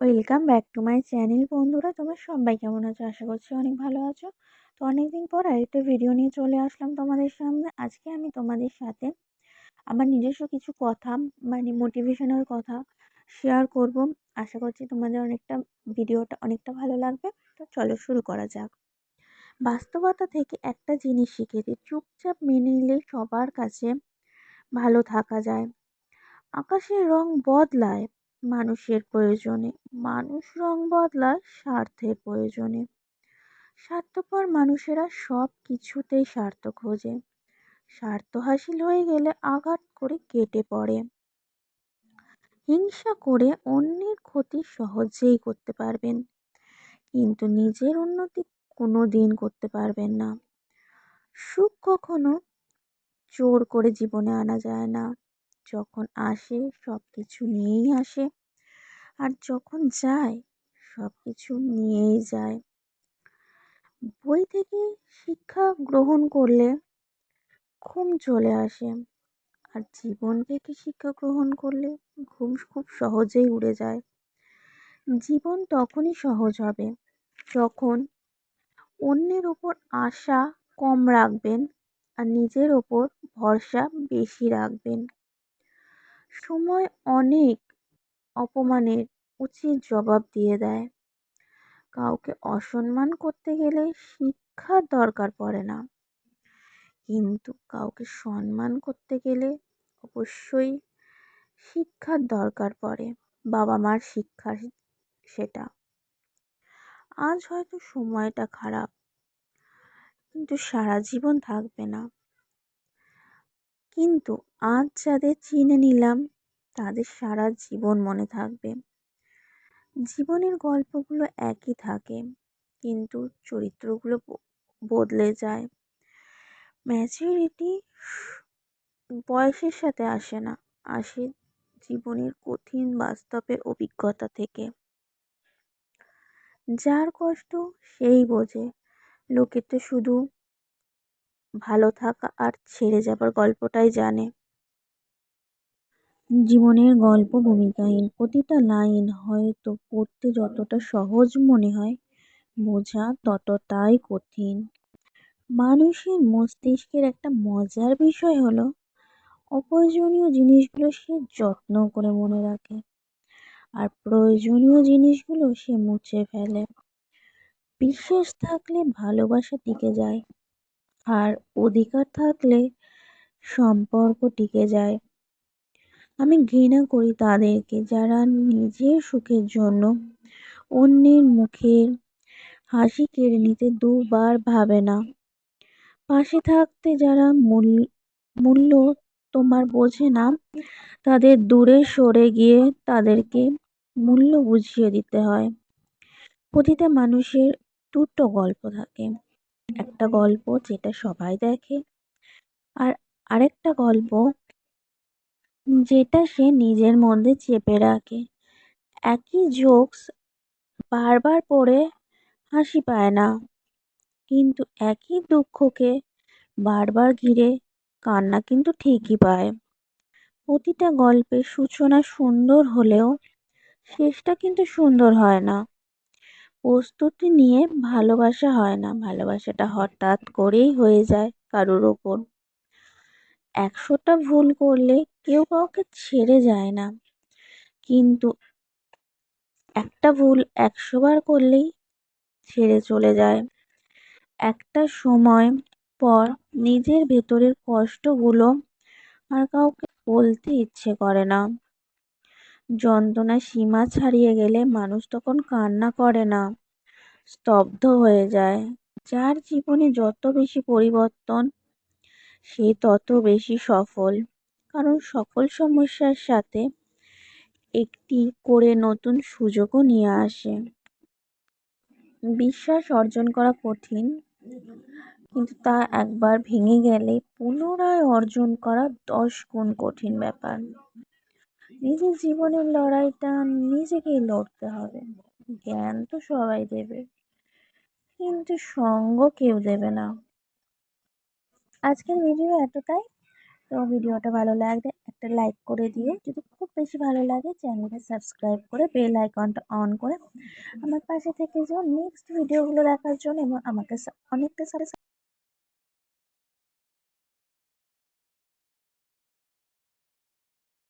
Welcome back to my channel বন্ধুরা। তোমরা সবাই কেমন আছো? আশা করছি অনেক ভালো আছো। তো অনেকদিন পর আরেকটা ভিডিও নিয়ে চলে আসলাম তোমাদের সামনে। আজকে আমি তোমাদের সাথে আমার নিজস্ব কিছু কথা মানে মোটিভেশনাল কথা শেয়ার করব। আশা করছি তোমাদের অনেকটা ভিডিওটা অনেকটা ভালো লাগবে। তো চলো শুরু করা যাক। বাস্তবতা থেকে একটা জিনিস শিখেছি চুপচাপ মেনে নিলে সবার কাছে ভালো থাকা যায়। আকাশের রং বদলায় মানুষের প্রয়োজনে। মানুষ রং বদলায় স্বার্থের প্রয়োজনে। স্বার্থপর মানুষেরা সব কিছুতেই স্বার্থ খোঁজে। স্বার্থ হাসিল হয়ে গেলে আঘাত করে কেটে পড়ে। হিংসা করে অন্যের ক্ষতি সহজেই করতে পারবেন। কিন্তু নিজের উন্নতি কোনো দিন করতে পারবেন না। সুখ কখনো জোর করে জীবনে আনা যায় না। যখন আসে সব কিছু নিয়েই আসে। আর যখন যায় সব কিছু নিয়েই যায়। বই থেকে শিক্ষা গ্রহণ করলে ঘুম চলে আসে। আর জীবন থেকে শিক্ষা গ্রহণ করলে ঘুম খুব সহজেই উড়ে যায়। জীবন তখনই সহজ হবে যখন অন্যের ওপর আশা কম রাখবেন আর নিজের ওপর ভরসা বেশি রাখবেন। সময় অনেক অপমানের উচিত জবাব দিয়ে দেয়। কাউকে অসম্মান করতে গেলে শিক্ষার দরকার পড়ে না। কিন্তু কাউকে সম্মান করতে গেলে অবশ্যই শিক্ষার দরকার পড়ে বাবা মার শিক্ষা সেটা। আজ হয়তো সময়টা খারাপ, কিন্তু সারা জীবন থাকবে না। কিন্তু আজ যাদের চিনে নিলাম, তাদের সারা জীবন মনে থাকবে। জীবনের গল্পগুলো একই থাকে, কিন্তু চরিত্রগুলো বদলে যায়। ম্যাচুরিটি বয়সের সাথে আসে না, আসে জীবনের কঠিন বাস্তবের অভিজ্ঞতা থেকে। যার কষ্ট সেই বোঝে লোকে তো শুধু ভালো থাকা আর ছেড়ে যাবার গল্পটাই জানে। জীবনের গল্প ভূমিকাহীন, প্রতিটা লাইন হয়তো পড়তে যতটা সহজ মনে হয়, বোঝা ততটাই কঠিন। মানুষের মস্তিষ্কের একটা মজার বিষয় হলো, অপ্রয়োজনীয় জিনিসগুলো সে যত্ন করে মনে রাখে, আর প্রয়োজনীয় জিনিসগুলো সে মুছে ফেলে। বিশ্বাস থাকলে ভালোবাসা টিকে যায়। আর অধিকার থাকলে সম্পর্ক টিকে যায়। আমি ঘৃণা করি তাদেরকে যারা নিজের সুখের জন্য অন্যের মুখের হাসি কেড়ে নিতে দুবার ভাবে না। পাশে থাকতে যারা মূল্য তোমার বোঝে না, তাদের দূরে সরে গিয়ে তাদেরকে মূল্য বুঝিয়ে দিতে হয়। প্রতিটা মানুষের দুটো গল্প থাকে। একটা গল্প যেটা সবাই দেখে। আর আরেকটা গল্প যেটা সে নিজের মধ্যে চেপে রাখে। একই জোকস বারবার পড়ে হাসি পায় না। কিন্তু একই দুঃখকে বারবার ঘিরে কান্না কিন্তু ঠিকই পায়। প্রতিটা গল্পের সূচনা সুন্দর হলেও শেষটা কিন্তু সুন্দর হয় না। প্রস্তুতি নিয়ে ভালোবাসা হয় না। ভালোবাসাটা হঠাৎ করেই হয়ে যায় কারোর ওপর। একশোটা ভুল করলে কেউ কাউকে ছেড়ে যায় না। কিন্তু একটা ভুল একশোবার করলেই ছেড়ে চলে যায়। একটা সময় পর নিজের ভেতরের কষ্টগুলো আর কাউকে বলতে ইচ্ছে করে না। যন্ত্রণার সীমা ছাড়িয়ে গেলে মানুষ তখন কান্না করে না। স্তব্ধ হয়ে যায়। যার জীবনে যত বেশি পরিবর্তন, সে তত বেশি সফল। কারণ সকল সমস্যার সাথে একটি করে নতুন সুযোগও নিয়ে আসে। বিশ্বাস অর্জন করা কঠিন, কিন্তু তা একবার ভেঙে গেলে পুনরায় অর্জন করা দশ গুণ কঠিন ব্যাপার। নিজের জীবনের লড়াইটা নিজেকেই লড়তে হবে। জ্ঞান তো সবাই দেবে। কিন্তু সঙ্গ কেউ দেবে না। আজকের ভিডিও এতটাই। তো ভিডিওটা ভালো লাগলে একটা লাইক করে দিও। যদি খুব বেশি ভালো লাগে চ্যানেলটা সাবস্ক্রাইব করে বেল আইকনটা অন করে আমার পাশে থেকে যাও। নেক্সট ভিডিওগুলো দেখার জন্য এবং আমাকে অনেকটা সাথে